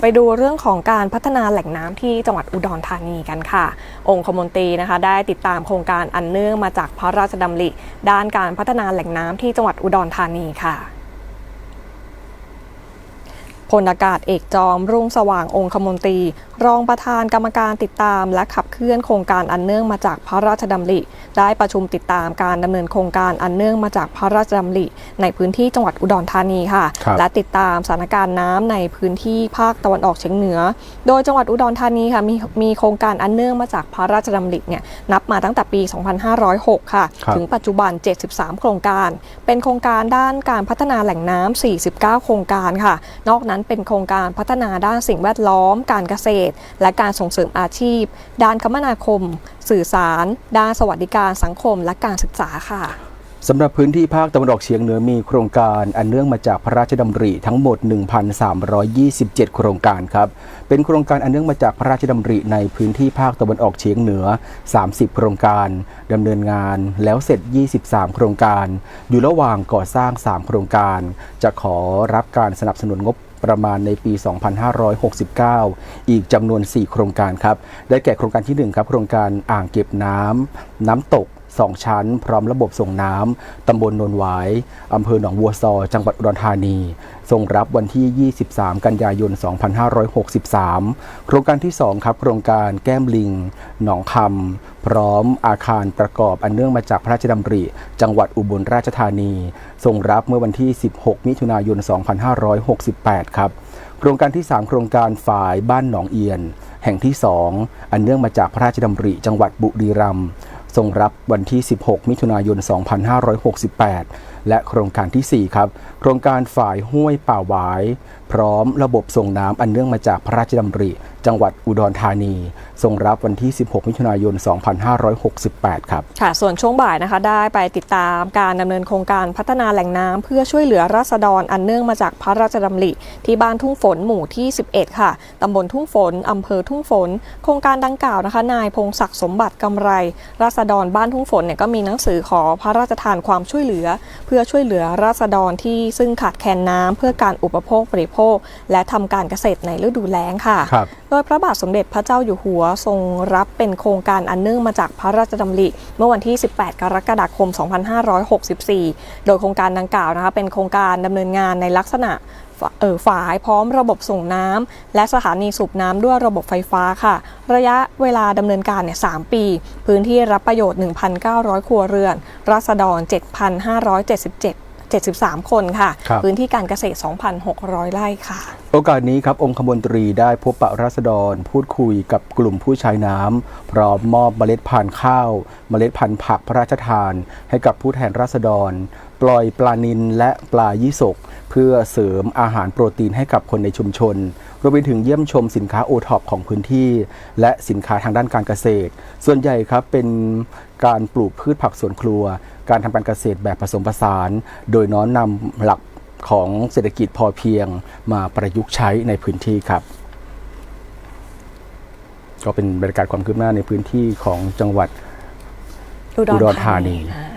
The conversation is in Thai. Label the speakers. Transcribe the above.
Speaker 1: ไปดูเรื่องของการพัฒนาแหล่งน้ำที่จังหวัดอุดรธานีกันค่ะ องค์คมนตรีนะคะ ได้ติดตามโครงการอันเนื่องมาจากพระราชดำริ ด้านการพัฒนาแหล่งน้ำที่จังหวัดอุดรธานีค่ะ พลอากาศเอกจอม รุ่งสว่างองคมนตรี รองประธานกรรมการติดตามและขับเคลื่อนโครงการอันเนื่องมาจากพระราชดำริ ได้ประชุมติดตามการดำเนินโครงการอันเนื่องมาจากพระราชดำริ ในพื้นที่จังหวัดอุดรธานีค่ะ
Speaker 2: ครับ
Speaker 1: และติดตามสถานการณ์น้ำในพื้นที่ภาคตะวันออกเฉียงเหนือ โดยจังหวัดอุดรธานีค่ะมีมีโครงการอันเนื่องมาจากพระราชดำริเนี่ยนับมาตั้งแต่ปี 2506 ค่ะ
Speaker 2: ครับ
Speaker 1: ถึงปัจจุบัน 73 โครงการ เป็นโครงการด้านการพัฒนาแหล่งน้ำ49 โครงการค่ะ นอกนั้นเป็นโครงการพัฒนาด้านสิ่งแวดล้อม การเกษตร และการส่งเสริมอาชีพ ด้านคมนาคม สื่อสาร ด้านสวัสดิการสังคมและการศึกษาค่ะ
Speaker 2: สำหรับพื้นที่ภาคตะวันออกเฉียงเหนือมีโครงการอันเนื่องมาจากพระราชดำริทั้งหมด 1,327 โครงการครับ เป็นโครงการอันเนื่องมาจากพระราชดำริในพื้นที่ภาคตะวันออกเฉียงเหนือ 30 โครงการดำเนินงานแล้วเสร็จ 23 โครงการ อยู่ระหว่างก่อสร้าง 3 โครงการ จะขอรับการสนับสนุนงบประมาณในปี 2569 อีกจำนวน 4 โครงการครับ ได้แก่โครงการที่1ครับโครงการอ่างเก็บน้ำน้ำตก 2 ชั้น พร้อมระบบส่งน้ำตำบลนนหวายอำเภอหนองวัวซอ จังหวัดอุดรธานีส่งรับวันที่ 23 กันยายน 2563 โครงการที่ 2 ครับ โครงการแก้มลิง หนองคำ พร้อมอาคารประกอบอันเนื่องมาจากพระราชดำริ จังหวัดอุบลราชธานี ส่งรับเมื่อวันที่ 16 มิถุนายน 2568 ครับ โครงการที่ 3 โครงการฝ่ายบ้านหนองเอียน แห่งที่ 2 อันเนื่องมาจากพระราชดำริ จังหวัดบุรีรัมย์ ส่งรับวันที่ 16 มิถุนายน 2568 และโครงการทีสี่ 4 ครับ โครงการฝ่ายห้วยป่าหวาย พร้อมระบบส่งน้ำอันเนื่องมาจากพระราชดำริ จังหวัดอุดรธานีส่งรับวันที่ 16 มิถุนายน 2568 ครับ
Speaker 1: ค่ะ ส่วนช่วงบ่ายนะคะ ได้ไปติดตามการดำเนินโครงการพัฒนาแหล่งน้ำเพื่อช่วยเหลือราษฎรอันเนื่องมาจากพระราชดำริ ที่บ้านทุ่งฝนหมู่ที่ 11 ค่ะตำบลทุ่งฝนอำเภอทุ่งฝน โครงการดังกล่าวนะคะ นายพงศักดิ์สมบัติกำไรราษฎรบ้านทุ่งฝนเนี่ยก็มีหนังสือขอพระราชทานความช่วยเหลือ เพื่อช่วยเหลือราษฎรที่ซึ่งขาดแคลนน้ำเพื่อการอุปโภคบริโภค และทำการเกษตรในฤดูแล้งค่ะ
Speaker 2: ครับ
Speaker 1: โดยพระบาทสมเด็จพระเจ้าอยู่หัวทรงรับเป็นโครงการอันเนื่องมาจากพระราชดำริ เมื่อวันที่ 18 กรกฎาคม 2564 โดยโครงการดังกล่าวนะคะเป็นโครงการดำเนินงานในลักษณะฝ เอ่อฝายพร้อมระบบส่งน้ำและสถานีสูบน้ำด้วยระบบไฟฟ้าค่ะ ระยะเวลาดำเนินการเนี่ย3ปี พื้นที่รับประโยชน์ 1,900 ครัวเรือน ราษฎร 7,577 73 คนค่ะ
Speaker 2: ครับ
Speaker 1: พื้นที่การเกษตร 2,600 ไร่ค่ะ
Speaker 2: โอกาสนี้ครับ องคมนตรีได้พบปะราษฎร พูดคุยกับกลุ่มผู้ใช้น้ำพร้อมมอบเมล็ดพันธุ์ข้าว เมล็ดพันธุ์ผักพระราชทาน ให้กับผู้แทนราษฎร ปล่อยปลานิลและปลายี่สก เพื่อเสริมอาหารโปรตีนให้กับคนในชุมชน รวมไปถึงเยี่ยมชมสินค้าโอท็อปของพื้นที่ และสินค้าทางด้านการเกษตร ส่วนใหญ่ครับเป็นการปลูกพืชผักสวนครัว การทำการเกษตรแบบผสมผสาน โดยน้อมนำหลักของเศรษฐกิจพอเพียงมาประยุกต์ใช้ในพื้นที่ครับ ก็เป็นบรรยากาศความคืบหน้าในพื้นที่ของจังหวัดอุดรธานี
Speaker 1: อ่า